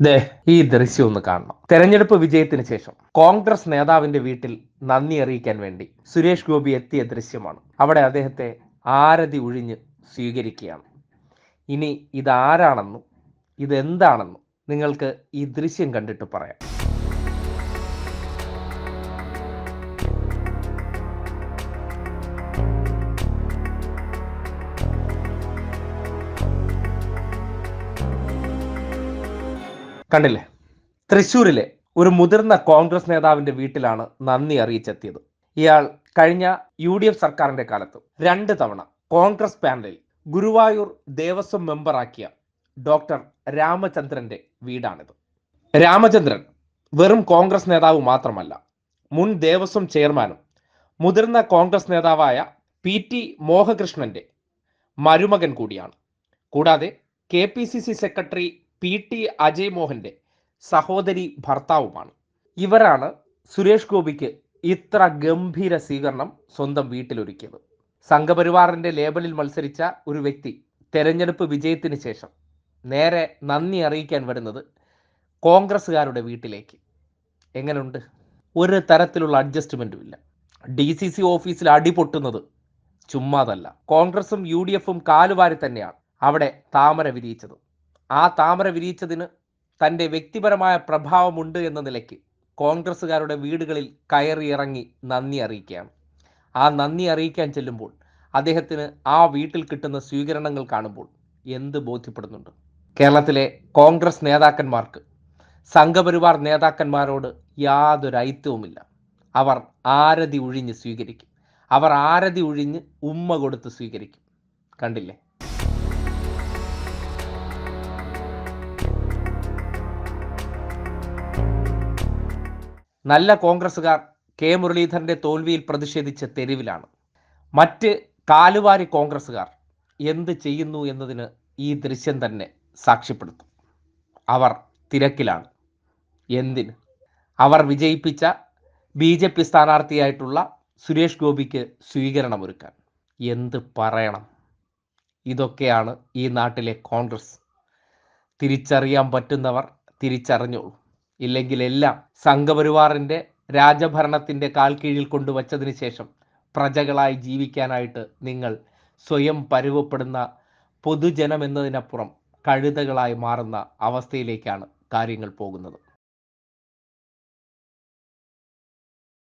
ദേ ഈ ദൃശ്യം ഒന്ന് കാണണം. തെരഞ്ഞെടുപ്പ് വിജയത്തിന് ശേഷം കോൺഗ്രസ് നേതാവിന്റെ വീട്ടിൽ നന്ദി അറിയിക്കാൻ വേണ്ടി സുരേഷ് ഗോപി എത്തിയ ദൃശ്യമാണ്. അവിടെ അദ്ദേഹത്തെ ആരതി ഒഴിഞ്ഞ് സ്വീകരിക്കുകയാണ്. ഇനി ഇതാരാണെന്നും ഇതെന്താണെന്നും നിങ്ങൾക്ക് ഈ ദൃശ്യം കണ്ടിട്ട് പറയാം. കണ്ടില്ലേ? തൃശൂരിലെ ഒരു മുതിർന്ന കോൺഗ്രസ് നേതാവിന്റെ വീട്ടിലാണ് നന്ദി അറിയിച്ചെത്തിയത്. ഇയാൾ കഴിഞ്ഞ യു ഡി എഫ് സർക്കാരിന്റെ കാലത്ത് രണ്ട് തവണ കോൺഗ്രസ് പാനലിൽ ഗുരുവായൂർ ദേവസ്വം മെമ്പറാക്കിയ ഡോക്ടർ രാമചന്ദ്രന്റെ വീടാണിത്. രാമചന്ദ്രൻ വെറും കോൺഗ്രസ് നേതാവ് മാത്രമല്ല മുൻ ദേവസ്വം ചെയർമാനും മുതിർന്ന കോൺഗ്രസ് നേതാവായ പി ടി മോഹകൃഷ്ണന്റെ മരുമകൻ കൂടിയാണ്. കൂടാതെ K P C C secretary P T Ajay മോഹന്റെ സഹോദരി ഭർത്താവുമാണ്. ഇവരാണ് സുരേഷ് ഗോപിക്ക് ഇത്ര ഗംഭീര സ്വീകരണം സ്വന്തം വീട്ടിലൊരുക്കിയത്. സംഘപരിവാറിന്റെ ലേബലിൽ മത്സരിച്ച ഒരു വ്യക്തി തെരഞ്ഞെടുപ്പ് വിജയത്തിന് ശേഷം നേരെ നന്ദി അറിയിക്കാൻ വരുന്നത് കോൺഗ്രസ്സുകാരുടെ വീട്ടിലേക്ക്. എങ്ങനെയുണ്ട് ഒരു തരത്തിലുള്ള അഡ്ജസ്റ്റ്മെന്റും ഇല്ല. ഡി സി സി ഓഫീസിൽ അടിപൊട്ടുന്നത് ചുമ്മാതല്ല. കോൺഗ്രസും യു ഡി എഫും കാലുവാരി തന്നെയാണ് അവിടെ താമര വിരിയിച്ചത്. ആ താമര വിരിയിച്ചതിന് തന്റെ വ്യക്തിപരമായ പ്രഭാവമുണ്ട് എന്ന നിലയ്ക്ക് കോൺഗ്രസ്സുകാരുടെ വീടുകളിൽ കയറി ഇറങ്ങി നന്ദി അറിയിക്കുകയാണ്. ആ നന്ദി അറിയിക്കാൻ ചെല്ലുമ്പോൾ അദ്ദേഹത്തിന് ആ വീട്ടിൽ കിട്ടുന്ന സ്വീകരണങ്ങൾ കാണുമ്പോൾ എന്ത് ബോധ്യപ്പെടുന്നുണ്ട്? കേരളത്തിലെ കോൺഗ്രസ് നേതാക്കന്മാർക്ക് സംഘപരിവാർ നേതാക്കന്മാരോട് യാതൊരു ഐത്യവുമില്ല. അവർ ആരതി ഒഴിഞ്ഞ് സ്വീകരിക്കും. അവർ ആരതി ഒഴിഞ്ഞ് ഉമ്മ കൊടുത്ത് സ്വീകരിക്കും. കണ്ടില്ലേ? നല്ല കോൺഗ്രസ്സുകാർ കെ മുരളീധരന്റെ തോൽവിയിൽ പ്രതിഷേധിച്ച് തെരുവിലാണ്. മറ്റ് കാലുവാരി കോൺഗ്രസ്സുകാർ എന്ത് ചെയ്യുന്നു എന്നതിന് ഈ ദൃശ്യം തന്നെ സാക്ഷ്യപ്പെടുത്തും. അവർ തിരക്കിലാണ്. എന്തിന്? അവർ വിജയിപ്പിച്ച ബി ജെ പി സ്ഥാനാർത്ഥിയായിട്ടുള്ള സുരേഷ് ഗോപിക്ക് സ്വീകരണമൊരുക്കാൻ എന്ത് പറയണം? ഇതൊക്കെയാണ് ഈ നാട്ടിലെ കോൺഗ്രസ്. തിരിച്ചറിയാൻ പറ്റുന്നവർ തിരിച്ചറിഞ്ഞോളൂ. ഇല്ലെങ്കിൽ എല്ലാം സംഘപരിവാറിന്റെ രാജഭരണത്തിന്റെ കാൽക്കീഴിൽ കീഴിൽ കൊണ്ടുവച്ചതിന് ശേഷം പ്രജകളായി ജീവിക്കാനായിട്ട് നിങ്ങൾ സ്വയം പരുവപ്പെടുന്ന പൊതുജനം എന്നതിനപ്പുറം കഴുതകളായി മാറുന്ന അവസ്ഥയിലേക്കാണ് കാര്യങ്ങൾ പോകുന്നത്.